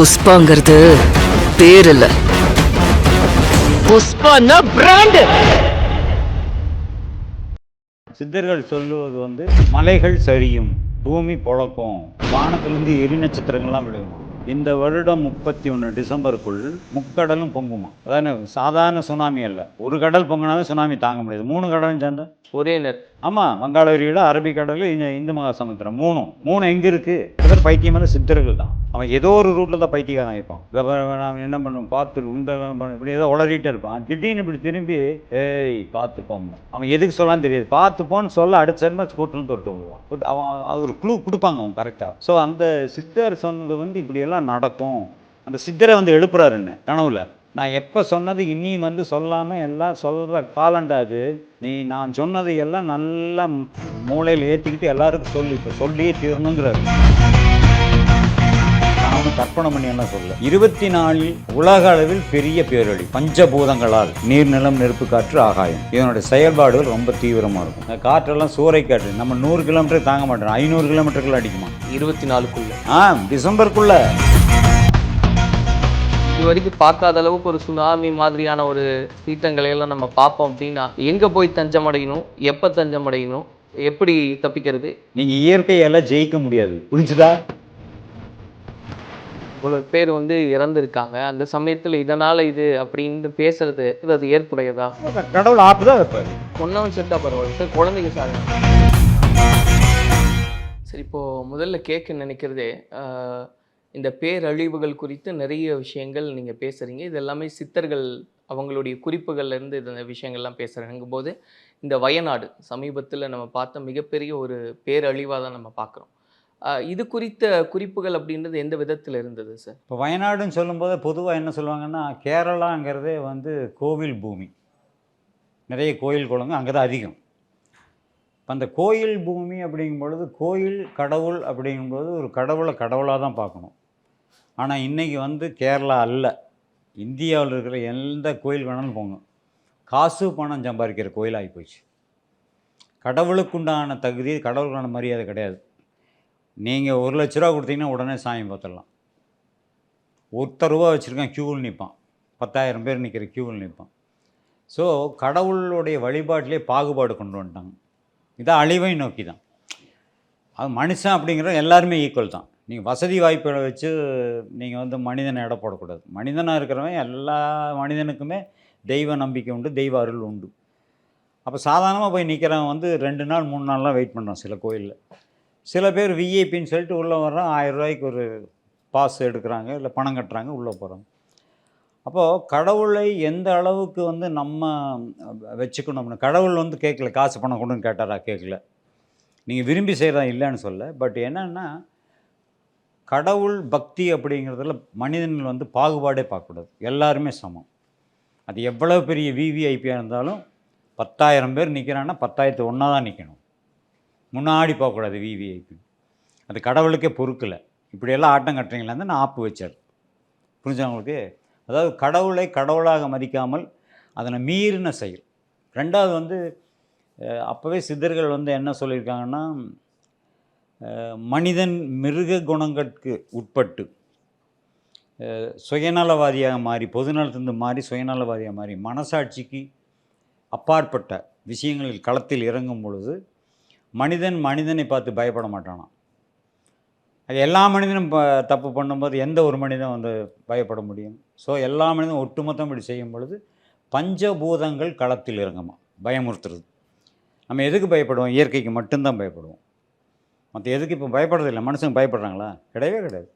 புஷ்பாங்கிறது பேர் இல்ல புஷ்பான்னா பிராண்ட் சித்தர்கள் சொல்லுவது வந்து மலைகள் சரியும் பூமி பொழக்கும் வானத்திலிருந்து எரி நட்சத்திரங்கள்லாம் விழுகும். இந்த வருடம் முப்பத்தி ஒன்று டிசம்பருக்குள் முக்கடலும் பொங்குமா? அதான சாதாரண சுனாமி அல்ல. ஒரு கடல் பொங்கினாவே சுனாமி தாங்க முடியாது. மூணு கடலும் சேர்ந்தா? ஒரே நேர் ஆமாம் வங்காள விரிகுடா அரபிக்கடல் இந்த இந்து மகாசமுத்திரம். மூணும் மூணு எங்கே இருக்குது இவர் பைத்தியமான சித்தர்கள் தான். அவன் ஏதோ ஒரு ரூட்டில் தான் பைத்தியக்காரன் இருப்பான் இதை நான் என்ன பண்ணும் பார்த்து இந்த இப்படி ஏதோ உளறிட்டே இருப்பான். திடீர்னு இப்படி திரும்பி ஏய் பார்த்துப்போம் அவன் எதுக்கு சொல்லான்னு தெரியாது. பார்த்துப்போன்னு சொல்ல அடுத்த சென்ம கூட்டுன்னு தொட்டு விடுவான் அவன் அது ஒரு குழு கொடுப்பாங்க அவன் கரெக்டாக ஸோ அந்த சித்தர் சொன்னது வந்து இப்படியெல்லாம் நடக்கும். அந்த சித்தரை வந்து எழுப்புறாரு என்ன? கனவுல. நான் எப்போ சொன்னது இனி வந்து சொல்லாமல் எல்லாம் சொல்கிற காலண்டா அது? நீ நான் சொன்னதை எல்லாம் நல்லா மூளையில் ஏற்றிக்கிட்டு எல்லாருக்கும் சொல்லி. இப்போ சொல்லியே தீரணுங்கிறாரு. நான் ஒன்றும் கற்பனை பண்ணி என்ன சொல்ல? இருபத்தி நாலில் உலக அளவில் பெரிய பேரொழி பஞ்சபூதங்களால் நீர் நிலம் நெருப்பு காற்று ஆகாயம். இதனுடைய செயல்பாடுகள் ரொம்ப தீவிரமாக இருக்கும். இந்த காற்றெல்லாம் சூறை காற்று. நம்ம நூறு கிலோமீட்டர் தாங்க மாட்டோம். ஐநூறு கிலோமீட்டருக்குள்ள அடிக்குமா? இருபத்தி நாலுக்குள்ள. ஆ டிசம்பருக்குள்ள. இது வரைக்கும் பார்க்காத அளவுக்கு ஒரு சுனாமி மாதிரியான ஒரு சீற்றங்களை எல்லாம் நம்ம பார்ப்போம் அப்படின்னா எங்க போய் தஞ்சம் அடையணும் எப்ப தஞ்சம் அடையணும் எப்படி தப்பிக்கிறது? நீங்க இயற்கையெல்லாம் ஜெயிக்க முடியாது. புரிஞ்சுதா? இவ்வளவு பேர் வந்து இறந்துருக்காங்க. அந்த சமயத்துல இதனால இது அப்படின்னு பேசுறது இது அது ஏற்புடையதா? கடவுள் ஆப்பு தான் வைப்பாரு. ஒன்றாவது செட்டா பரவாயில்ல. சார் குழந்தைங்க சார். சரி இப்போ முதல்ல கேட்க நினைக்கிறதே ஆஹ், இந்த பேரழிவுகள் குறித்து நிறைய விஷயங்கள் நீங்கள் பேசுகிறீங்க இது எல்லாமே சித்தர்கள் அவங்களுடைய குறிப்புகள்லேருந்து இந்த விஷயங்கள்லாம் பேசுகிறாங்கும் போது இந்த வயநாடு சமீபத்தில் நம்ம பார்த்த மிகப்பெரிய ஒரு பேரழிவாக தான் நம்ம பார்க்குறோம். இது குறித்த குறிப்புகள் அப்படின்றது எந்த விதத்தில் இருந்தது சார்? இப்போ வயநாடுன்னு சொல்லும்போது பொதுவாக என்ன சொல்லுவாங்கன்னா கேரளாங்கிறதே வந்து கோவில் பூமி. நிறைய கோயில் குளங்கள் அங்கே தான் அதிகம். இப்போ அந்த கோயில் பூமி அப்படிங்கும் பொழுது கோயில் கடவுள் அப்படிங்கும்போது ஒரு கடவுளை கடவுளாக தான் பார்க்கணும். ஆனால் இன்றைக்கி வந்து கேரளா அல்ல. இந்தியாவில் இருக்கிற எந்த கோயில் வேணாலும் போங்க. காசு பணம் சம்பாதிக்கிற கோயிலாகி போச்சு கடவுளுக்குண்டான தகுதி கடவுளுக்கான மரியாதை கிடையாது. நீங்கள் ஒரு லட்ச ரூபா கொடுத்தீங்கன்னா உடனே சாமி பார்த்துடலாம். ஒருத்தர் ரூபா வச்சுருக்கேன் க்யூவில் நிற்பான். பத்தாயிரம் பேர் நிற்கிற க்யூவில் நிற்பான். ஸோ கடவுளுடைய வழிபாட்டிலே பாகுபாடு கொண்டு வந்துட்டாங்க. இதான் அழிவை நோக்கி தான் அது மனுஷன் அப்படிங்கிற எல்லாருமே ஈக்குவல் தான். நீங்கள் வசதி வாய்ப்புகளை வச்சு நீங்கள் வந்து மனிதனை எடை போடக்கூடாது. மனிதனாக இருக்கிறவன் எல்லா மனிதனுக்குமே தெய்வ நம்பிக்கை உண்டு தெய்வ அருள் உண்டு. அப்போ சாதாரணமாக போய் நிற்கிறவன் வந்து ரெண்டு நாள் மூணு நாள்லாம் வெயிட் பண்ணுறான் சில கோயிலில். சில பேர் விஐபின்னு சொல்லிட்டு உள்ளே வர்றான் ஆயிரம் ரூபாய்க்கு ஒரு பாஸ் எடுக்கிறாங்க இல்லை பணம் கட்டுறாங்க உள்ளே போகிறாங்க அப்போது கடவுளை எந்த அளவுக்கு வந்து நம்ம வச்சுக்கணும்னு கடவுள் வந்து கேட்கல காசு பணம் கொடுன்னு கேட்டாரா கேட்கல. நீங்கள் விரும்பி செய்கிறதா இல்லைன்னு சொல்ல பட் என்னன்னா கடவுள் பக்தி அப்படிங்கிறதுல மனிதன்கள் வந்து பாகுபாடே பார்க்கக்கூடாது. எல்லாருமே சமம். அது எவ்வளோ பெரிய விவிஐபியாக இருந்தாலும் பத்தாயிரம் பேர் நிற்கிறான்னா பத்தாயிரத்து ஒன்றா தான் நிற்கணும் முன்னாடி போகக்கூடாது விவிஐபி அது கடவுளுக்கே பொறுக்கலை. இப்படியெல்லாம் ஆட்டம் கட்டுறீங்களான்னு நான் ஆப்பு வச்சார். புரிஞ்சவங்களுக்கு அதாவது கடவுளை கடவுளாக மதிக்காமல் அதனை மீறின செயல். ரெண்டாவது வந்து அப்போவே சித்தர்கள் வந்து என்ன சொல்லியிருக்காங்கன்னா மனிதன் மிருக குணங்களுக்கு உட்பட்டு சுயநலவாதியாக மாறி பொதுநலத்திலிருந்து மாறி சுயநலவாதியாக மாறி மனசாட்சிக்கு அப்பாற்பட்ட விஷயங்களில் களத்தில் இறங்கும் பொழுது மனிதன் மனிதனை பார்த்து பயப்பட மாட்டானான் அது எல்லா மனிதனும் ப தப்பு பண்ணும்போது எந்த ஒரு மனிதன் வந்து பயப்பட முடியும். ஸோ எல்லா மனிதனும் ஒட்டுமொத்தம் இப்படி செய்யும் பொழுது பஞ்சபூதங்கள் களத்தில் இறங்குமா பயமுறுத்துறது. நம்ம எதுக்கு பயப்படுவோம்? இயற்கைக்கு மட்டும்தான் பயப்படுவோம். மற்ற எதுக்கு இப்போ பயப்படுறதில்லை மனுஷங்க பயப்படுறாங்களா? கிடையவே கிடையாது.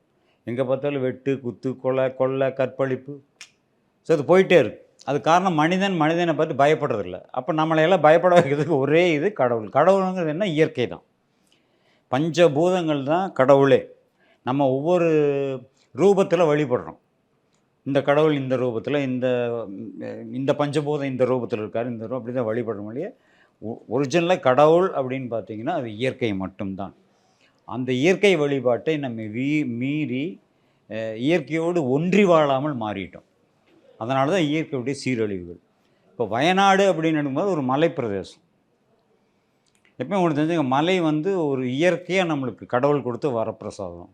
எங்கே பார்த்தாலும் வெட்டு குத்து கொலை கொள்ளை கற்பழிப்பு. ஸோ அது போயிட்டே இருக்குது அது காரணம் மனிதன் மனிதனை பார்த்து பயப்படுறதில்ல அப்போ நம்மளையெல்லாம் பயப்பட வைக்கிறதுக்கு ஒரே இது கடவுள். கடவுளுங்கிறது என்ன? இயற்கை தான். பஞ்சபூதங்கள் தான் கடவுளே. நம்ம ஒவ்வொரு ரூபத்தில் வழிபடுறோம். இந்த கடவுள் இந்த ரூபத்தில் இந்த இந்த பஞ்சபூதம் இந்த ரூபத்தில் இருக்கார் இந்த ரூபம் அப்படி தான் வழிபடுறோம் மொழியே ஒரிஜினலாக கடவுள் அப்படின்னு பார்த்தீங்கன்னா அது இயற்கை மட்டும்தான். அந்த இயற்கை வழிபாட்டை நம்ம வீ மீறி இயற்கையோடு ஒன்றி வாழாமல் மாறிட்டோம். அதனால தான் இயற்கையுடைய சீரழிவுகள். இப்போ வயநாடு அப்படின்னு போது ஒரு மலைப்பிரதேசம். எப்பயும் உங்களுக்கு தெரிஞ்சுங்க மலை வந்து ஒரு இயற்கையாக நம்மளுக்கு கடவுள் கொடுத்து வரப்பிரசாதம்.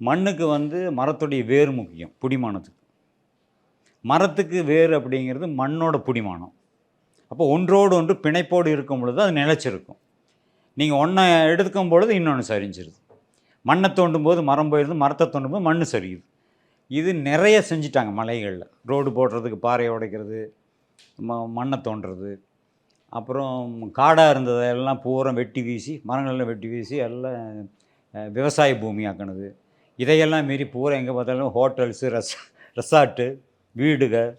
மண்ணுக்கு வந்து மரத்துடைய வேர் முக்கியம் பிடிமானத்துக்கு. மரத்துக்கு வேர் அப்படிங்கிறது மண்ணோட பிடிமானம். அப்போ ஒன்றோடு ஒன்று பிணைப்போடு இருக்கும் பொழுது அது நிலச்சிருக்கும். நீங்கள் ஒன்றை எடுக்கும் பொழுது இன்னொன்று சரிஞ்சிருது. மண்ணை தோண்டும் போது மரம் போயிடுது மரத்தை தோண்டும் போது மண் சரியுது. இது நிறைய செஞ்சிட்டாங்க மலைகளில். ரோடு போடுறதுக்கு பாறையை உடைக்கிறது ம மண்ணை தோண்டுறது. அப்புறம் காடாக இருந்ததெல்லாம் பூரா வெட்டி வீசி மரங்களெல்லாம் வெட்டி வீசி எல்லாம் விவசாய பூமி ஆக்கினது இதையெல்லாம் மீறி பூரா எங்கே பார்த்தாலும் ஹோட்டல்ஸு ரெஸ் ரெசார்ட்டு வீடுகள்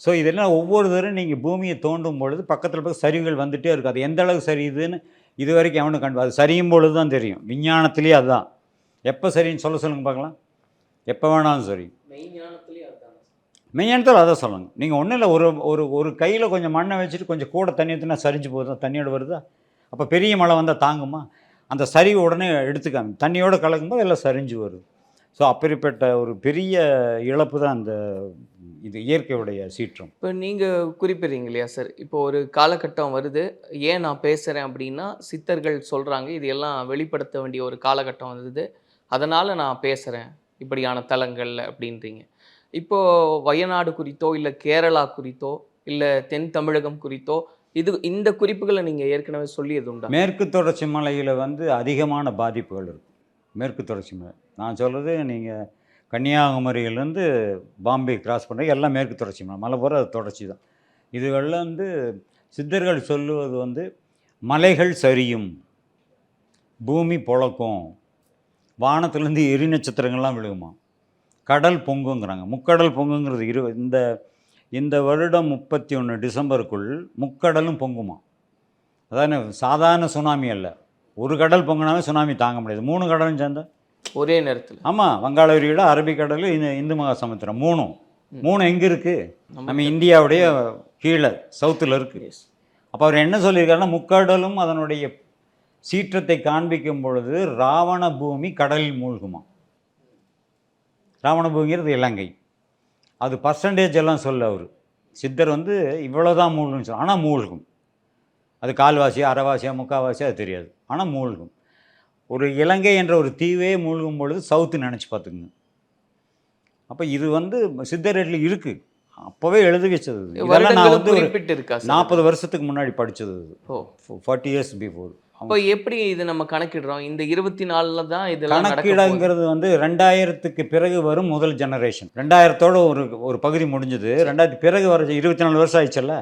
ஸோ இதெல்லாம் ஒவ்வொரு தடவை நீங்கள் பூமியை தோண்டும் பொழுது பக்கத்தில் பக்கம் சரிவுகள் வந்துகிட்டே இருக்கும். அது எந்த அளவுக்கு சரியுதுன்னு இது வரைக்கும் எவனும் கண்டு அது சரியும் பொழுது தான் தெரியும். விஞ்ஞானத்திலேயே அதுதான். எப்போ சரின்னு சொல்ல சொல்லுங்க பார்க்கலாம். எப்போ வேணாலும் சரி. மெய்ஞானத்தில் அதை சொல்லுங்க. நீங்கள் ஒன்றும் இல்லை ஒரு ஒரு ஒரு கையில் கொஞ்சம் மண்ணை வச்சுட்டு கொஞ்சம் கூட தண்ணி ஊற்றினா சரிஞ்சு போகுதா? தண்ணியோட வருதா? அப்போ பெரிய மழை வந்தால் தாங்குமா? அந்த சரிவு உடனே எடுத்துக்காம தண்ணியோடு கலக்கும்போது எல்லாம் சரிஞ்சு வருது. ஸோ அப்படிப்பட்ட ஒரு பெரிய இழப்பு தான் அந்த இது இயற்கையுடைய சீற்றம். இப்போ நீங்கள் குறிப்பிடுறீங்க இல்லையா சார்? இப்போ ஒரு காலகட்டம் வருது. ஏன் நான் பேசுகிறேன் அப்படின்னா சித்தர்கள் சொல்கிறாங்க இது எல்லாம் வெளிப்படுத்த வேண்டிய ஒரு காலகட்டம் வந்தது. அதனால் நான் பேசுகிறேன் இப்படியான தலங்களில் அப்படின்றீங்க. இப்போ வயநாடு குறித்தோ இல்லை கேரளா குறித்தோ இல்லை தென் தமிழகம் குறித்தோ இது இந்த குறிப்புகளை நீங்கள் ஏற்கனவே சொல்லியது உண்டா? மேற்கு தொடர்ச்சி மலையில் வந்து அதிகமான பாதிப்புகள் இருக்கும் மேற்கு தொடர்ச்சி மலை. நான் சொல்கிறது நீங்கள் கன்னியாகுமரியிலேருந்து பாம்பே கிராஸ் பண்ணுறது எல்லாம் மேற்கு தொடர்ச்சி மலை. மலை பூரா அது தொடர்ச்சி தான். இதுகளில் வந்து சித்தர்கள் சொல்லுவது வந்து மலைகள் சரியும் பூமி பொழக்கும் வானத்துலேருந்து எரி நட்சத்திரங்கள்லாம் விழுகுமா? கடல் பொங்குங்கிறாங்க. முக்கடல் பொங்குங்கிறது இரு இந்த இந்த வருடம் முப்பத்தி ஒன்று டிசம்பருக்குள் முக்கடலும் பொங்குமா? அதான சாதாரண சுனாமி அல்ல. ஒரு கடல் பொங்கினாவே சுனாமி தாங்க முடியாது. மூணு கடலும் சேர்ந்தா? ஒரே நேரத்தில். ஆமாம் வங்காள விரிகுடா அரபிக்கடல் இந்த இந்து மகா சமுத்திரம் மூணும் மூணு எங்கே இருக்குது நம்ம இந்தியாவுடைய கீழே சவுத்தில் இருக்குது அப்போ அவர் என்ன சொல்லியிருக்காருன்னா முக்கடலும் அதனுடைய சீற்றத்தை காண்பிக்கும் பொழுது ராவண பூமி கடலில் மூழ்குமா? ராவண பூமிங்கிறது இலங்கை. அது பர்சன்டேஜ் எல்லாம் சொல்ல அவர். சித்தர் வந்து இவ்வளோதான் மூழ்குன்னு சொல்ல ஆனால் மூழ்கும். அது கால்வாசியா அரைவாசியா முக்கால்வாசியா அது தெரியாது. ஆனால் மூழ்கும். ஒரு இலங்கை என்ற ஒரு தீவே மூழ்கும் பொழுது சவுத்து நினச்சி பார்த்துக்குங்க. அப்போ இது வந்து சித்தரேட்டில் இருக்குது அப்போவே எழுதி வச்சது. இது. இதெல்லாம் நான் வந்து ஒரு நாற்பது வருஷத்துக்கு முன்னாடி படித்தது ஓ. ஃபார்ட்டி இயர்ஸ் பிஃபோர் அப்போ எப்படி இது நம்ம கணக்கிடுறோம்? இந்த இருபத்தி நாலுல தான் இதெல்லாம். கணக்கிடங்கிறது வந்து ரெண்டாயிரத்துக்கு பிறகு வரும் முதல் ஜெனரேஷன் ரெண்டாயிரத்தோட ஒரு ஒரு பகுதி முடிஞ்சது. ரெண்டாயிரத்துக்கு பிறகு வர இருபத்தி நாலு வருஷம் ஆயிடுச்சல்ல?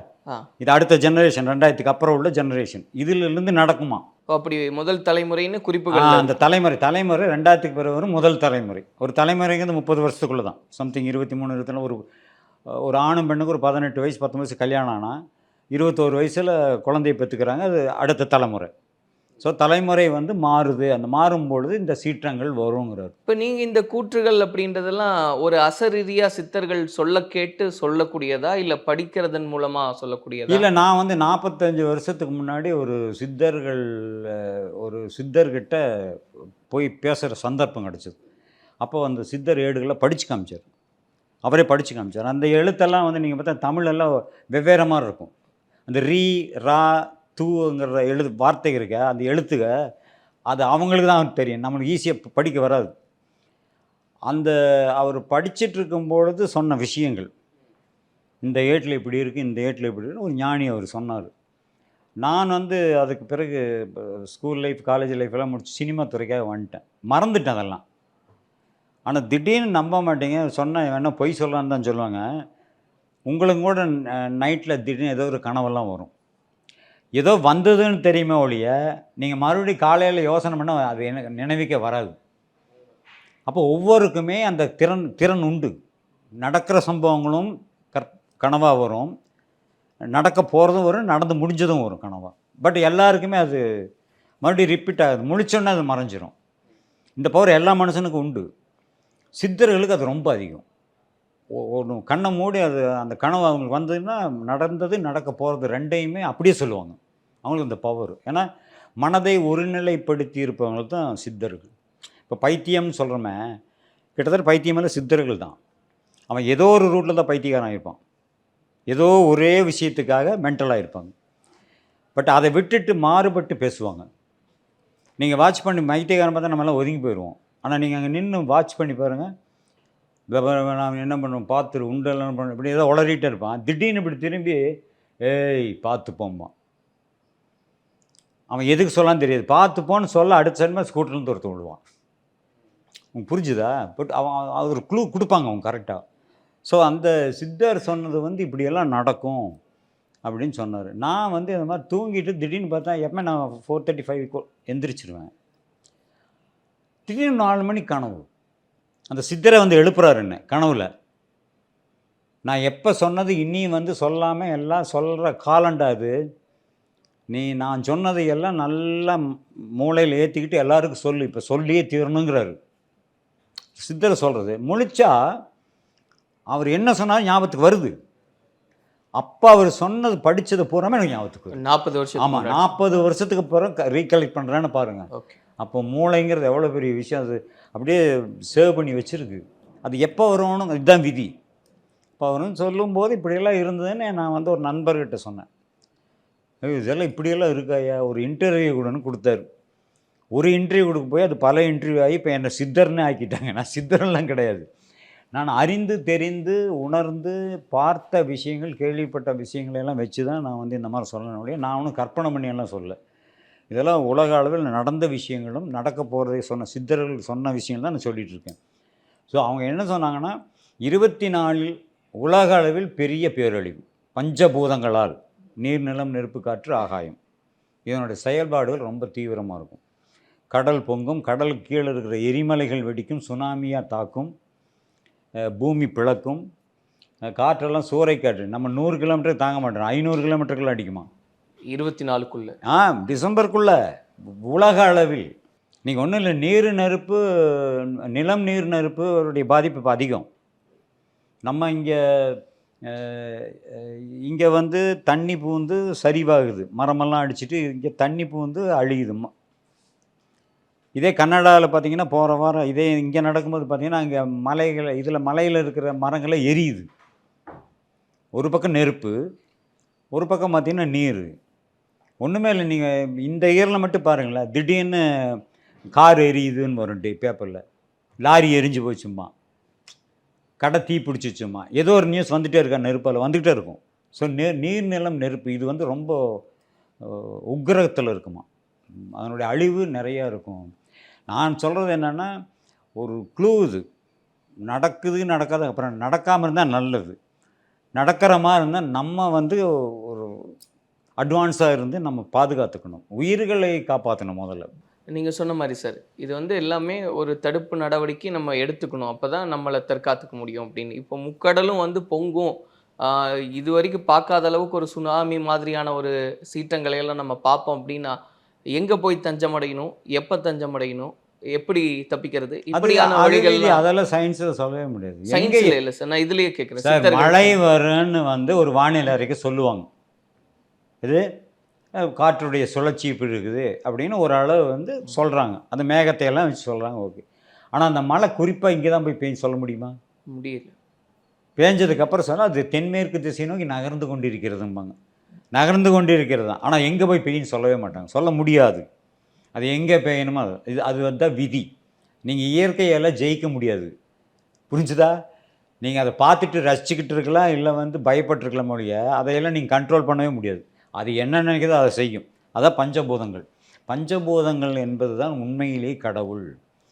இது அடுத்த ஜெனரேஷன் ரெண்டாயிரத்துக்கு அப்புறம் உள்ள ஜெனரேஷன் இதிலிருந்து நடக்குமா? அப்போ அப்படி முதல் தலைமுறைன்னு குறிப்புகள் அந்த தலைமுறை தலைமுறை ரெண்டாயிரத்துக்கு பிறகு வரும் முதல் தலைமுறை. ஒரு தலைமுறைங்கிறது முப்பது வருஷத்துக்குள்ள தான். சம்திங் இருபத்தி மூணு இருபத்தி ஒரு ஒரு ஆணும் பெண்ணுக்கு ஒரு பதினெட்டு வயசு பத்து வயசு கல்யாணம் ஆனால் இருபத்தோரு வயசில் குழந்தையை பெற்றுக்கிறாங்க. அது அடுத்த தலைமுறை. ஸோ தலைமுறை வந்து மாறுது. அந்த மாறும்பொழுது இந்த சீற்றங்கள் வருங்கிறார். இப்போ நீங்க இந்த கூற்றுகள் அப்படின்றதெல்லாம் ஒரு அசரீதியா சித்தர்கள் சொல்ல கேட்டு சொல்லக்கூடியதா? இல்ல படிக்கிறதன் மூலமா சொல்லக்கூடியதா? இல்லை நான் வந்து நாற்பத்தஞ்சு வருஷத்துக்கு முன்னாடி ஒரு சித்தர்கள் ஒரு சித்தர்கிட்ட போய் பேசுகிற சந்தர்ப்பம் கிடச்சிது. அப்போ அந்த சித்தர் ஏடுகளை படித்து காமிச்சார். அவரே படித்து காமிச்சார். அந்த எழுத்தெல்லாம் வந்து நீங்கள் பார்த்தா தமிழெல்லாம் வெவ்வேறு மாதிரி இருக்கும். அந்த ரீ ரா தூங்கிற எழுது வார்த்தை இருக்க அந்த எழுத்துக அது அவங்களுக்கு தான் தெரியும். நம்மளுக்கு ஈஸியாக படிக்க வராது. அந்த அவர் படிச்சிட்டு இருக்கும் பொழுது சொன்ன விஷயங்கள். இந்த ஏட்டில் இப்படி இருக்குது இந்த ஏட்டில் இப்படி இருக்குன்னு ஒரு ஞானி அவர் சொன்னார். நான் வந்து அதுக்கு பிறகு ஸ்கூல் லைஃப் காலேஜ் லைஃப் எல்லாம் முடிச்சு சினிமா துறைக்காக வந்துட்டேன். மறந்துட்டேன் அதெல்லாம். ஆனால் திடீர்னு நம்ப மாட்டேங்க சொன்ன வேணால் பொய் சொல்லலான்னு தான் சொல்லுவாங்க. உங்களுக்கு கூட நைட்டில் திடீர்னு ஏதோ ஒரு கனவெல்லாம் வரும். ஏதோ வந்ததுன்னு தெரியுமே ஒழிய நீங்கள் மறுபடியும் காலையில் யோசனை பண்ண அது எனக்கு நினைவிக்க வராது. அப்போ ஒவ்வொருக்குமே அந்த திறன் திறன் உண்டு. நடக்கிற சம்பவங்களும் கற் கனவாக வரும். நடக்க போகிறதும் வரும் நடந்து முடிஞ்சதும் வரும் கனவாக பட் எல்லாருக்குமே அது மறுபடியும் ரிப்பீட் ஆகுது. முழிச்சோன்னே அது மறைஞ்சிரும். இந்த பவர் எல்லா மனுஷனுக்கும் உண்டு. சித்தர்களுக்கு அது ரொம்ப அதிகம். ஒரு கண்ணை மூடி அது அந்த கனவு அவங்களுக்கு வந்ததுன்னா நடந்தது நடக்க போகிறது ரெண்டையுமே அப்படியே சொல்லுவாங்க. அவங்களுக்கு இந்த பவர் ஏன்னா மனதை ஒருநிலைப்படுத்தி இருப்பவங்களுக்கு தான் சித்தர்கள். இப்போ பைத்தியம்னு சொல்கிறோமே கிட்டத்தட்ட பைத்தியமெல்லாம் சித்தர்கள் தான். அவன் ஏதோ ஒரு ரூட்டில் தான் பைத்தியக்காரன் இருப்பான் ஏதோ ஒரே விஷயத்துக்காக மென்டலாக இருப்பாங்க. பட் அதை விட்டுட்டு மாறுபட்டு பேசுவாங்க. நீங்கள் வாட்ச் பண்ணி மைத்தியக்காரன் பார்த்தா நம்மளாம் ஒதுங்கி போயிடுவோம். ஆனால் நீங்கள் அங்கே நின்று வாட்ச் பண்ணி பாருங்கள் நான் என்ன பண்ணுவோம்? பார்த்துரு உண்டெல்லாம் பண்ண இப்படி ஏதோ உளறிட்டே இருப்பான். திடீர்னு இப்படி திரும்பி ஏய் பார்த்துப்போம்மா அவன் எதுக்கு சொல்லான்னு தெரியாது. பார்த்து போன்னு சொல்ல அடுத்த சனிமா ஸ்கூட்டர்லேருந்து ஒருத்தன் விடுவான். உங்க புரிஞ்சுதா? பட் அவன் அவர் ஒரு க்ளூ கொடுப்பாங்க அவங்க கரெக்டாக ஸோ அந்த சித்தர் சொன்னது வந்து இப்படியெல்லாம் நடக்கும் அப்படின்னு சொன்னார். நான் வந்து இந்த மாதிரி தூங்கிட்டு திடீர்னு பார்த்தா எப்போ நான் ஃபோர் தேர்ட்டி ஃபைவ் எந்திரிச்சிருவேன். திடீர்னு நாலு மணிக்கு கனவு. அந்த சித்தரை வந்து எழுப்புறாரு என்ன கனவுல. நான் எப்போ சொன்னது இனியும் வந்து சொல்லாமல் எல்லாம் சொல்கிற காலண்டா அது. நீ நான் சொன்னதை எல்லாம் நல்லா மூளையில் ஏற்றிக்கிட்டு எல்லாருக்கும் சொல்லு இப்போ சொல்லியே தீரணுங்கிறாரு. சித்தரை சொல்கிறது முழிச்சா அவர் என்ன சொன்னாலும் ஞாபகத்துக்கு வருது. அப்போ அவர் சொன்னது படித்தது பூராமே எனக்கு ஞாபகத்துக்கு வருது. நாற்பது வருஷம் ஆமாம் நாற்பது வருஷத்துக்கு பிறகு ரீகலெக்ட் பண்ணுறேன்னு பாருங்கள் அப்போ மூளைங்கிறது எவ்வளோ பெரிய விஷயம் அது. அப்படியே சேவ் பண்ணி வச்சுருக்கு. அது எப்போ வரும்னு இதுதான் விதி. இப்போ வரும்னு சொல்லும்போது இப்படியெல்லாம் இருந்ததுன்னு நான் வந்து ஒரு நண்பர்கிட்ட சொன்னேன். இதெல்லாம் இப்படியெல்லாம் இருக்காயா ஒரு இன்டர்வியூ கூடன்னு கொடுத்தாரு. ஒரு இன்டர்வியூ கொடுக்க போய் அது பல இன்டர்வியூ ஆகி இப்போ என்னை சித்தர்னே ஆக்கிட்டாங்க. நான் சித்தர்லாம் கிடையாது. நான் அறிந்து தெரிந்து உணர்ந்து பார்த்த விஷயங்கள் கேள்விப்பட்ட விஷயங்களெல்லாம் வச்சு தான் நான் வந்து இந்த மாதிரி சொல்லணும். நான் ஒன்றும் கற்பனை பண்ணி எல்லாம் இதெல்லாம் உலக அளவில் நடந்த விஷயங்களும் நடக்க போகிறதை சொன்ன சித்தர்கள் சொன்ன விஷயங்கள் தான் நான் சொல்லிகிட்டு இருக்கேன். ஸோ அவங்க என்ன சொன்னாங்கன்னா இருபத்தி நாலில் உலக அளவில் பெரிய பேரழிவு பஞ்சபூதங்களால் நீர் நிலம் நெருப்பு காற்று ஆகாயம். இதனுடைய செயல்பாடுகள் ரொம்ப தீவிரமாக இருக்கும். கடல் பொங்கும் கடல் கீழே இருக்கிற எரிமலைகள் வெடிக்கும் சுனாமியாக தாக்கும் பூமி பிளக்கும் காற்றெல்லாம் சூறை காற்று நம்ம நூறு கிலோமீட்டர் தாங்க மாட்டோம். ஐநூறு கிலோமீட்டருக்குள்ள அடிக்குமா? இருபத்தி நாலுக்குள்ள ஆ டிசம்பருக்குள்ள. உலக அளவில். நீங்கள் ஒன்றும் இல்லை நீர் நெருப்பு நிலம் நீர் நெருப்பு அவருடைய பாதிப்பு இப்போ அதிகம். நம்ம இங்கே இங்கே வந்து தண்ணி பூந்து சரிவாகுது. மரமெல்லாம் அடிச்சுட்டு இங்கே தண்ணி பூந்து அழியுது. இதே கன்னடாவில் பார்த்தீங்கன்னா போகிற வாரம் இதே இங்கே நடக்கும்போது பார்த்தீங்கன்னா அங்கே மலைகள் இதில் மலையில் இருக்கிற மரங்களை எரியுது. ஒரு பக்கம் நெருப்பு ஒரு பக்கம் பார்த்தீங்கன்னா நீர். ஒன்றுமே இல்லை நீங்கள் இந்த இயரில் மட்டும் பாருங்களேன். திடீர்னு கார் எரியுதுன்னு வரும் டே பேப்பரில். லாரி எரிஞ்சு போச்சும்மா. கடை தீ பிடிச்சிச்சும்மா. ஏதோ ஒரு நியூஸ் வந்துகிட்டே இருக்கா நெருப்பால். வந்துக்கிட்டே இருக்கும். ஸோ நீர் நீர்நிலம் நெருப்பு இது வந்து ரொம்ப உக்ரகத்தில் இருக்குமா. அதனுடைய அழிவு நிறையா இருக்கும். நான் சொல்கிறது என்னென்னா ஒரு க்ளூ இது. நடக்குது நடக்காது அப்புறம் நடக்காமல் இருந்தால் நல்லது. நடக்கிற மாதிரி இருந்தால் நம்ம வந்து அட்வான்ஸாக இருந்து நம்ம பாதுகாத்துக்கணும். உயிர்களை காப்பாற்றணும் முதல்ல. நீங்க சொன்ன மாதிரி சார் இது வந்து எல்லாமே ஒரு தடுப்பு நடவடிக்கை நம்ம எடுத்துக்கணும். அப்பதான் நம்மளை தற்காத்துக்க முடியும் அப்படின்னு. இப்போ முக்கடலும் வந்து பொங்கும். இது வரைக்கும் பார்க்காத அளவுக்கு ஒரு சுனாமி மாதிரியான ஒரு சீற்றங்களை எல்லாம் நம்ம பார்ப்போம் அப்படின்னா எங்க போய் தஞ்சமடையணும்? எப்ப தஞ்சமடையணும்? எப்படி தப்பிக்கிறது? இப்படியான வழிகள் அதெல்லாம் சயின்ஸில் சொல்லவே முடியாது. சயின்ஸ்ல இல்ல சார். நான் இதுலயே கேட்கிறேன். மழை வரும்னு வந்து ஒரு வானிலை அறிக்கை சொல்லுவாங்க. இது காற்றுடைய சுழற்சி இப்படி இருக்குது அப்படின்னு ஒரு அளவு வந்து சொல்கிறாங்க அந்த மேகத்தை எல்லாம் வச்சு சொல்கிறாங்க ஓகே. ஆனால் அந்த மழை குறிப்பாக இங்கே தான் போய் பெய்யும் சொல்ல முடியுமா? முடியல. பேஞ்சதுக்கப்புறம் சொன்னால் அது தென்மேற்கு திசை நோக்கி நகர்ந்து கொண்டிருக்கிறதும்பாங்க. நகர்ந்து கொண்டிருக்கிறது தான். ஆனால் எங்கே போய் பெய்யுன்னு சொல்லவே மாட்டாங்க. சொல்ல முடியாது. அது எங்கே பெய்யணுமோ அது. இது அது வந்து விதி. நீங்கள் இயற்கையெல்லாம் ஜெயிக்க முடியாது. புரிஞ்சுதா? நீங்கள் அதை பார்த்துட்டு ரசிச்சுக்கிட்டு இருக்கலாம் இல்லை வந்து பயப்பட்டுருக்கலாம் ஒழிய அதையெல்லாம் நீங்கள் கண்ட்ரோல் பண்ணவே முடியாது. அது என்ன நினைக்கிறதோ அதை செய்யும். அதான் பஞ்சபூதங்கள். பஞ்சபூதங்கள் என்பது தான் உண்மையிலேயே கடவுள்.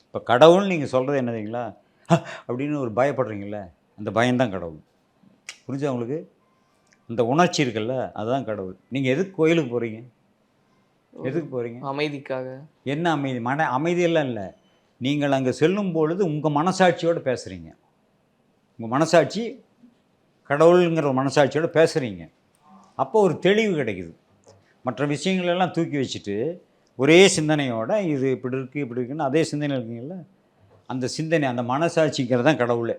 இப்போ கடவுள் நீங்கள் சொல்கிறது என்னதுங்களா அப்படின்னு ஒரு பயப்படுறீங்கள அந்த பயம்தான் கடவுள். புரிஞ்சா உங்களுக்கு? இந்த உணர்ச்சி இருக்குல்ல அதுதான் கடவுள். நீங்கள் எதுக்கு கோயிலுக்கு போகிறீங்க எதுக்கு போகிறீங்க அமைதிக்காக. என்ன அமைதி? மன அமைதியெல்லாம் இல்லை. நீங்கள் அங்கே செல்லும் பொழுது உங்கள் மனசாட்சியோடு பேசுகிறீங்க உங்கள் மனசாட்சி கடவுளுங்கிற மனசாட்சியோடு பேசுகிறீங்க அப்போ ஒரு தெளிவு கிடைக்குது. மற்ற விஷயங்களெல்லாம் தூக்கி வச்சுட்டு ஒரே சிந்தனையோட இது இப்படி இருக்குது இப்படி இருக்குன்னு அதே சிந்தனை இருக்கீங்கள அந்த சிந்தனை அந்த மனசாட்சிங்கிறது தான் கடவுளே.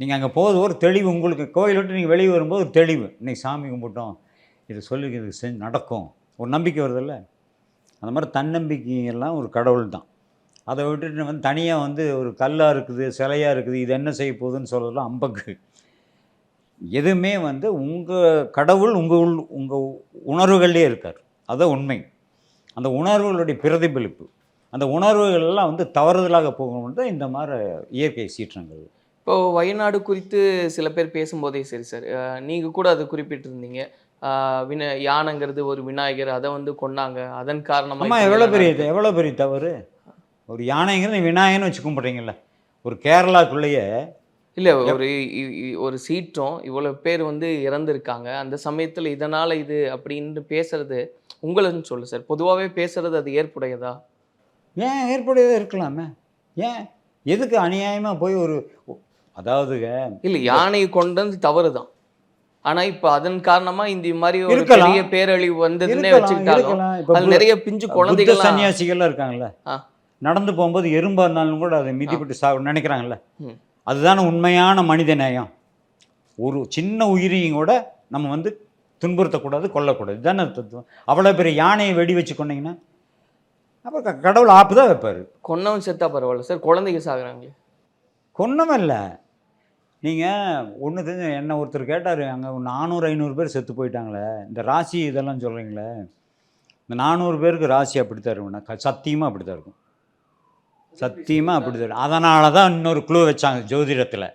நீங்கள் அங்கே போகுது ஒரு தெளிவு உங்களுக்கு கோயில் விட்டு நீங்கள் வெளியே வரும்போது ஒரு தெளிவு. இன்றைக்கி சாமி கும்பிட்டோம் இது சொல்லி இது செஞ்சு நடக்கும். ஒரு நம்பிக்கை வருதுல்ல? அந்த மாதிரி தன்னம்பிக்கையெல்லாம் ஒரு கடவுள் தான். அதை விட்டுட்டு வந்து தனியாக வந்து ஒரு கல்லாக இருக்குது சிலையாக இருக்குது இது என்ன செய்ய போகுதுன்னு சொல்கிறதுலாம் அம்பக்கு. எதுவுமே வந்து உங்கள் கடவுள் உங்கள் உங்கள் உணர்வுகள்லேயே இருக்கார். அதுதான் உண்மை. அந்த உணர்வுகளுடைய பிரதிபலிப்பு. அந்த உணர்வுகள் எல்லாம் வந்து தவறுதலாக போகணும் தான் இந்த மாதிரி இயற்கை சீற்றங்கள். இப்போ வயநாடு குறித்து சில பேர் பேசும்போதே சரி சார். அஹ் நீங்க கூட அது குறிப்பிட்டிருந்தீங்க. வின யானைங்கிறது ஒரு விநாயகர் அதை வந்து கொன்னாங்க. அதன் காரணமா அம்மா இப்ப எவ்வளோ பெரிய. எவ்வளோ பெரிய தவறு? ஒரு யானைங்கிறது விநாயகன்னு வச்சு கும்பிட்றீங்கல்ல. ஒரு கேரளாக்குள்ளேயே இல்ல ஒரு ஒரு சீற்றம். இவ்வளவு பேர் வந்து இறந்திருக்காங்க. அந்த சமயத்துல இதனால இது அப்படின்னு பேசுறது உங்களுன்னு சொல்லு சார். பொதுவாவே பேசுறது அது ஏற்புடையதா? ஏன் ஏற்புடையதாக இருக்கலாமே? ஏன்? எதுக்கு அநியாயமாக போய் ஒரு அதாவதுங்க இல்ல யானையை கொண்டது தவறுதான். ஆனா இப்ப அதன் காரணமா இந்த மாதிரி ஒரு. பெரிய பேரழிவு வந்ததுன்னே வச்சுக்கிட்டாலும் அது நிறைய பிஞ்சு குழந்தைகள் சன்னியாசிகள்லாம் இருக்காங்கல்ல. நடந்து போகும்போது எறும்பா இருந்தாலும் கூட அதை மிதிப்பட்டு சாக நினைக்கிறாங்கல்ல. அதுதானே உண்மையான மனித நேயம். ஒரு சின்ன உயிரையும் கூட நம்ம வந்து துன்புறுத்தக்கூடாது கொல்லக்கூடாது. இதுதானே தத்துவம். அவ்வளோ பெரிய யானையை வெடி வச்சு கொண்டீங்கன்னா அப்புறம் க- கடவுள் ஆப்பு தான் வைப்பார். கொன்னவன் செத்தா பரவாயில்ல. சார் குழந்தைங்க சாகுறாங்களே. கொன்னமே இல்லை. நீங்கள் ஒன்று தெரிஞ்ச என்ன ஒருத்தர் கேட்டார் அங்கே நானூறு ஐநூறு பேர் செத்து போயிட்டாங்களே இந்த ராசி இதெல்லாம் சொல்கிறீங்களே இந்த நானூறு பேருக்கு ராசி அப்படித்தான் இருக்கும்னா சத்தியமாக அப்படித்தான் இருக்கும். சத்தியமாக அப்படித்தான் தெரியும் அதனால தான் இன்னொரு குழு வச்சாங்க ஜோதிடத்தில்.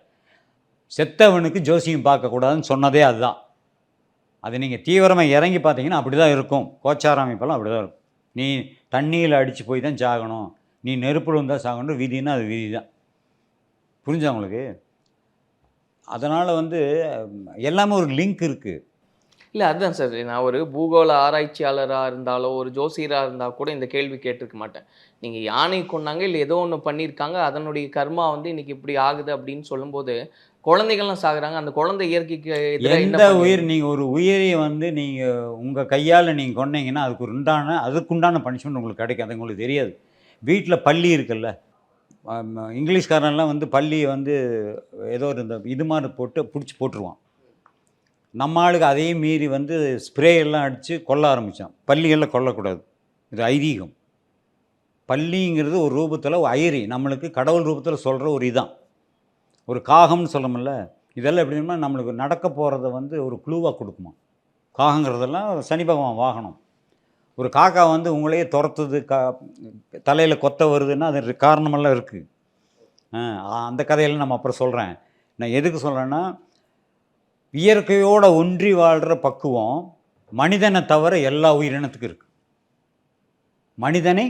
செத்தவனுக்கு ஜோசியம் பார்க்கக்கூடாதுன்னு சொன்னதே அதுதான். அது நீங்கள் தீவிரமாக இறங்கி பார்த்தீங்கன்னா அப்படி தான் இருக்கும். கோச்சார அமைப்பெல்லாம் அப்படி தான் இருக்கும். நீ தண்ணியில் அடித்து போய் தான் சாகணும். நீ நெருப்பில் இருந்தால் சாகணும். விதின்னா அது விதி தான் புரிஞ்சா உங்களுக்கு? அதனால் வந்து எல்லாமே ஒரு லிங்க் இருக்குது இல்ல அதுதான் சார். நான் ஒரு பூகோள ஆராய்ச்சியாளரா இருந்தாலோ ஒரு ஜோசியரா இருந்தா கூட இந்த கேள்வி கேட்டிருக்க மாட்டேன். நீங்க யானை கொன்னாங்க இல்ல ஏதோ ஒண்ணு பண்ணியிருக்காங்க அதனுடைய கர்மா வந்து இன்னைக்கு இப்படி ஆகுது அப்படின்னு சொல்லும்போது குழந்தைகள்லாம் சாகுறாங்க. அந்த குழந்தை இயற்கைக்கு எந்த? உயிர் நீங்கள் ஒரு உயிரை வந்து நீங்கள் உங்கள் கையால் நீங்கள் கொன்னீங்கன்னா அதுக்கு உண்டான அதுக்குண்டான பனிஷ்மெண்ட் உங்களுக்கு கிடைக்கும். அது உங்களுக்கு தெரியாது. வீட்டில் பள்ளி இருக்குல்ல. இங்கிலீஷ்காரன்லாம் வந்து பள்ளியை வந்து ஏதோ ஒரு இந்த இது மாதிரி போட்டு பிடிச்சி போட்டுருவான். நம்ம ஆளுக்கு அதையும் மீறி வந்து ஸ்ப்ரே எல்லாம் அடித்து கொல்ல ஆரம்பித்தான் பள்ளிகளில் கொல்லக்கூடாது. இது ஐதீகம். பள்ளிங்கிறது ஒரு ரூபத்தில் ஐரி. நம்மளுக்கு கடவுள் ரூபத்தில் சொல்கிற ஒரு இதான். ஒரு காகம்னு சொல்லமுல்ல இதெல்லாம் எப்படின்னா நம்மளுக்கு நடக்க போகிறத வந்து ஒரு குழுவாக கொடுக்குமா? காகங்கிறதெல்லாம் சனி பகவான் வாகனம். ஒரு காக்கா வந்து உங்களையே துரத்துது கா தலையில் கொத்த வருதுன்னா அது காரணமெல்லாம் இருக்குது அந்த கதையெல்லாம் நம்ம அப்புறம் சொல்கிறேன் நான் எதுக்கு சொல்கிறேன்னா இயற்கையோட ஒன்றி வாழ்கிற பக்குவம் மனிதனை தவிர எல்லா உயிரினத்துக்கும் இருக்குது மனிதனை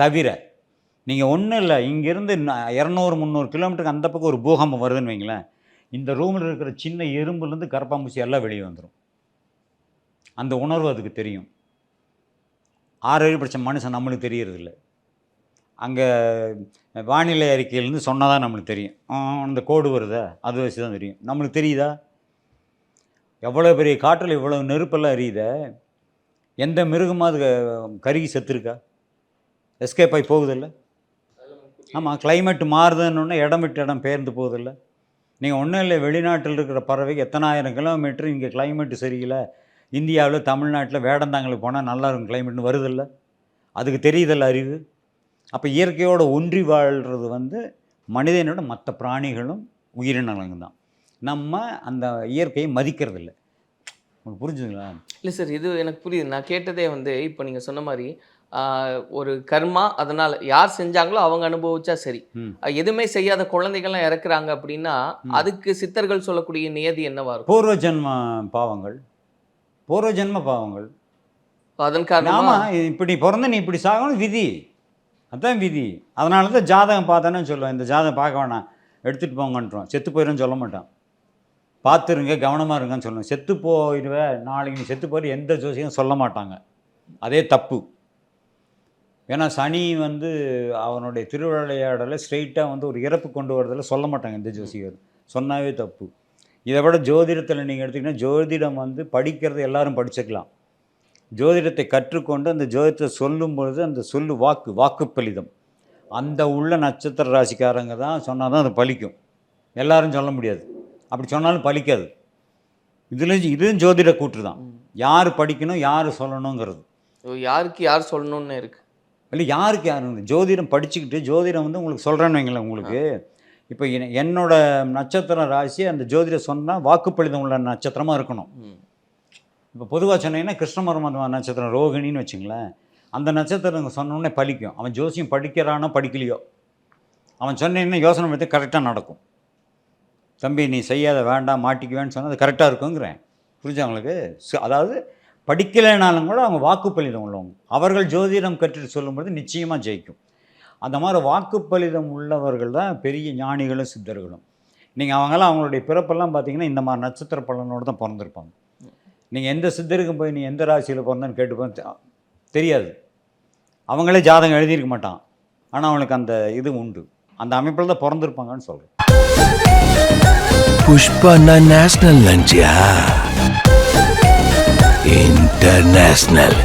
தவிர. நீங்கள் ஒன்றும் இல்லை இங்கேருந்து இரநூறு முந்நூறு கிலோமீட்டருக்கு அந்த பக்கம் ஒரு பூகம்பம் வருதுன்னு வைங்களேன் இந்த ரூமில் இருக்கிற சின்ன எறும்புலேருந்து கரப்பாம்பூச்சி எல்லாம் வெளியே வந்துடும் அந்த உணர்வு அதுக்கு தெரியும். ஆறு ஏழு படித்த மனுஷன் நம்மளுக்கு தெரியறதில்ல. அங்கே வானிலை அறிக்கையிலேருந்து சொன்னால் தான் நம்மளுக்கு தெரியும். அந்த கோடு வருதா? அது வச்சு தான் தெரியும். நம்மளுக்கு தெரியுதா? எவ்வளோ பெரிய காற்றில் இவ்வளோ நெருப்பெல்லாம் எரியுத? எந்த மிருகமாக அது கருகி செத்துருக்கா? எஸ்கேப் ஆகி போகுதில்ல? ஆமாம் கிளைமேட் மாறுதுன்னொன்னே இடம் விட்டு இடம் பெயர்ந்து போகுதில்ல. நீங்கள் ஒன்றும் இல்லை வெளிநாட்டில் இருக்கிற பறவைக்கு எத்தனாயிரம் கிலோமீட்டர் இங்கே climate சரியில்லை. இந்தியாவில் தமிழ்நாட்டில் வேடந்தாங்களுக்கு போனால் நல்லா இருக்கும் கிளைமேட்னு வருதில்ல. அதுக்கு தெரியுதில்ல அறிவு. அப்போ இயற்கையோட ஒன்றி வாழ்கிறது வந்து மனிதனோட மற்ற பிராணிகளும் உயிரினங்களும் தான். நம்ம அந்த இயற்கையை மதிக்கிறதில்ல. உங்களுக்கு புரிஞ்சுதுங்களா? இல்லை சார் இது எனக்கு புரியுது. நான் கேட்டதே வந்து இப்போ நீங்கள் சொன்ன மாதிரி ஒரு கர்மா அதனால யார் செஞ்சாங்களோ அவங்க அனுபவிச்சா சரி. எதுவுமே செய்யாத குழந்தைகள்லாம் இறக்குறாங்க அப்படின்னா அதுக்கு சித்தர்கள் சொல்லக்கூடிய நியதி என்னவா இருக்கும்? பூர்வ ஜென்ம பாவங்கள். பூர்வ ஜென்ம பாவங்கள். அதன் காரணமா? இப்படி பிறந்த நீ இப்படி சாகணும் விதி. அதான் விதி. அதனால தான் ஜாதகம் பார்த்தேன்னு சொல்லுவேன். இந்த ஜாதகம் பார்க்க வேணாம். எடுத்துகிட்டு போங்கன்றோம். செத்து போயிடும்னு சொல்ல மாட்டான் பார்த்துருங்க கவனமாக இருங்கன்னு சொல்லுவேன். செத்து போயிடுவே நாளைக்கு நீ செத்து போயிடு எந்த ஜோசியும் சொல்ல மாட்டாங்க. அதே தப்பு. ஏன்னா சனி வந்து அவனுடைய திருவிளையாடலை ஸ்ட்ரெயிட்டாக வந்து ஒரு இறப்பு கொண்டு வரதில் சொல்ல மாட்டாங்க எந்த ஜோசியர். சொன்னாவே தப்பு. இதை விட ஜோதிடத்தில் நீங்கள் எடுத்திங்கன்னா ஜோதிடம் வந்து படிக்கிறது எல்லாரும் படிச்சுக்கலாம். ஜோதிடத்தை கற்றுக்கொண்டு அந்த ஜோதிடத்தை சொல்லும் பொழுது அந்த சொல்லு வாக்கு வாக்குப்பலிதம் அந்த உள்ள நட்சத்திர ராசிக்காரங்க தான் சொன்னால் தான் அது பலிக்கும். எல்லாரும் சொல்ல முடியாது. அப்படி சொன்னாலும் பலிக்காது. இதில் இதுவும் ஜோதிட கூற்று தான். யார் படிக்கணும் யார் சொல்லணுங்கிறது. யாருக்கு யார் சொல்லணும்னு இருக்கு? இல்லை யாருக்கு யாரு ஜோதிடம் படிச்சுக்கிட்டு ஜோதிடம் வந்து உங்களுக்கு சொல்கிறேன்னு வைங்களேன் உங்களுக்கு. இப்போ என்- என்னோட நட்சத்திர ராசி அந்த ஜோதிடம் சொன்னால் வாக்குப்பளிதம் உள்ள நட்சத்திரமாக இருக்கணும். இப்போ பொதுவாக சொன்னீங்கன்னா கிருஷ்ண பரமாத்மா நட்சத்திரம் ரோகிணின்னு வச்சுங்களேன். அந்த நட்சத்திரம் சொன்னோடனே பலிக்கும். அவன் ஜோசியம் படிக்கிறானோ படிக்கலையோ. அவன் சொன்னேன்னா யோசனை பண்ணி கரெக்டாக நடக்கும். தம்பி நீ செய்யாத வேண்டாம் மாட்டிக்குவேன்னு சொன்னால் அது கரெக்டாக இருக்குங்கிறேன். புரிஞ்சா உங்களுக்கு? அதாவது படிக்கலைனாலும் கூட அவங்க வாக்குப்பலிதம் உள்ளவங்க. அவர்கள் ஜோதிடம் கற்றுட்டு சொல்லும்போது நிச்சயமாக ஜெயிக்கும். அந்த மாதிரி வாக்குப்பலிதம் உள்ளவர்கள் தான் பெரிய ஞானிகளும் சித்தர்களும். நீங்கள் அவங்களாம் அவங்களுடைய பிறப்பெல்லாம் பார்த்தீங்கன்னா இந்த மாதிரி நட்சத்திர பலனோடு தான் பிறந்திருப்பாங்க. நீங்கள் எந்த சித்தருக்கும் போய் நீ எந்த ராசியில் பிறந்தன்னு கேட்டுப்போ தெரியாது. அவங்களே ஜாதகம் எழுதியிருக்க மாட்டான். ஆனால் அவனுக்கு அந்த இது உண்டு. அந்த அமைப்பில் தான் பிறந்திருப்பாங்கன்னு சொல்கிறேன் పుష్ప నా నేషనల్ లంచా ఇంటర్నేషనల్.